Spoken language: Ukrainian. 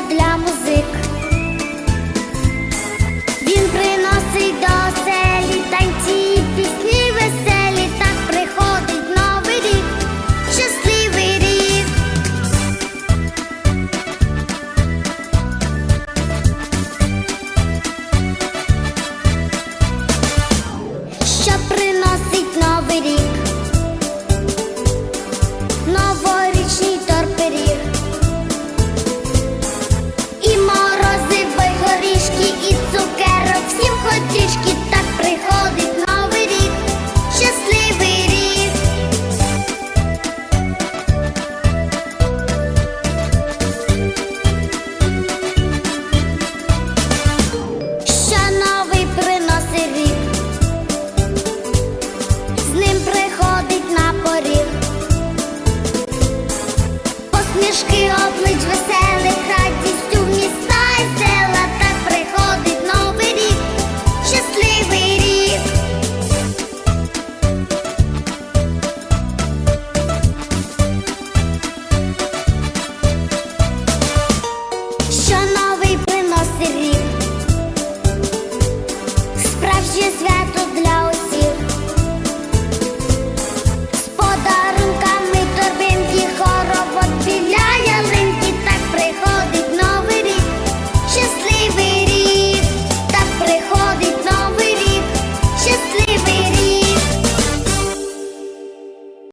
Blanc. усмішки облич веселих радістю в міста і села так приходить новий рік, щасливий рік. Що новий приносить рік, справжнє свято.